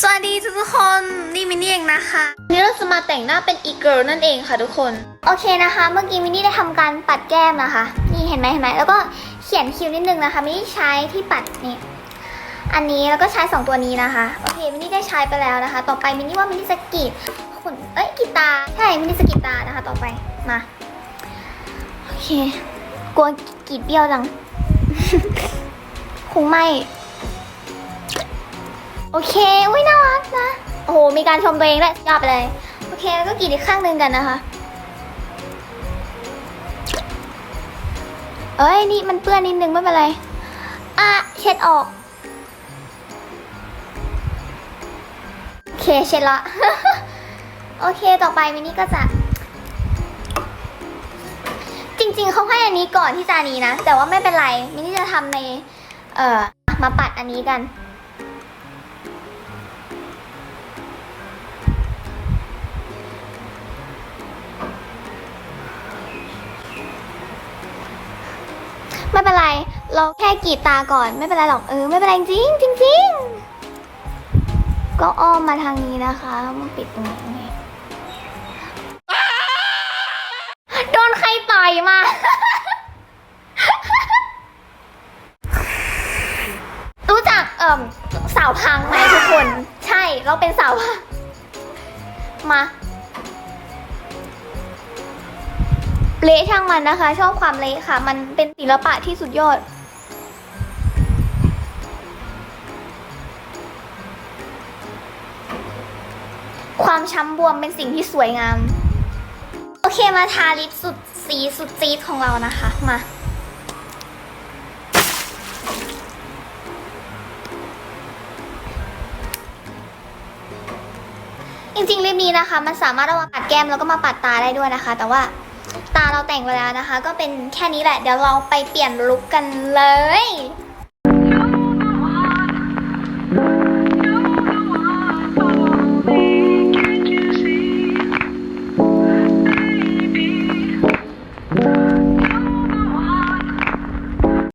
สวัสดีทุกๆคน นี่มินนี่เองนะคะวันนี้เราจะมาแต่งหน้าเป็นอีเกิร์นั่นเองค่ะทุกคน โอเคนะคะ เมื่อกี้มินนี่ได้ทำการปัดแก้มนะคะ นี่เห็นไหมเห็นไหมแล้วก็เขียนคิ้วนิดนึงนะคะมินนี่ใช้ที่ปัดนี่อันนี้แล้วก็ใช้สองตัวนี้นะคะ โอเคมินนี่ได้ใช้ไปแล้วนะคะ ต่อไปมินนี่ว่ามินนี่จะกรีดขนเอ้ยกรีดตาใช่มินนี่จะกรีดตานะคะ ต่อไปมาโอเคกลัวกรีดเบี้ยวจังคงไม่ โอเค อุ้ยน่ารักนะ โอ้โห มีการชมตัวเองด้วยยอดไปเลย โอเค แล้วก็กรีดอีกข้างหนึ่งกันนะคะ เอ้ย นี่มันเปื้อนนิดนึงไม่เป็นไร อะ เช็ดออก โอเค เช็ดละ โอเค ต่อไปมินี่ก็จะ จริงๆ เขาให้อันนี้ก่อนที่จะอันนี้นะ แต่ว่าไม่เป็นไร มินี่จะทำใน เอ่อ มาปัดอันนี้กัน ไม่เป็นไร เราแค่กรีดตาก่อน ไม่เป็นไรหรอก เออ ไม่เป็นไรจริงจริงก็อ้อมมาทางนี้นะคะมาปิดตรงนี้โดนใครต่อยมา รู้จักเอ่มสาวพังไหมทุกคน ใช่ เราเป็นสาวพัง มา เละช่างมันนะคะ ชอบความเละค่ะ มันเป็นศิลปะที่สุดยอด ความช้ำบวมเป็นสิ่งที่สวยงาม โอเคมาทาลิปสุดสีสุดจี๊ดของเรานะคะมาจริงๆลิปนี้นะคะ มันสามารถเอามาปัดแก้มแล้วก็มาปัดตาได้ด้วยนะคะ แต่ว่า ตาเราแต่งไปแล้วนะคะ ก็เป็นแค่นี้แหละ เดี๋ยวเราไปเปลี่ยนลุคกันเลย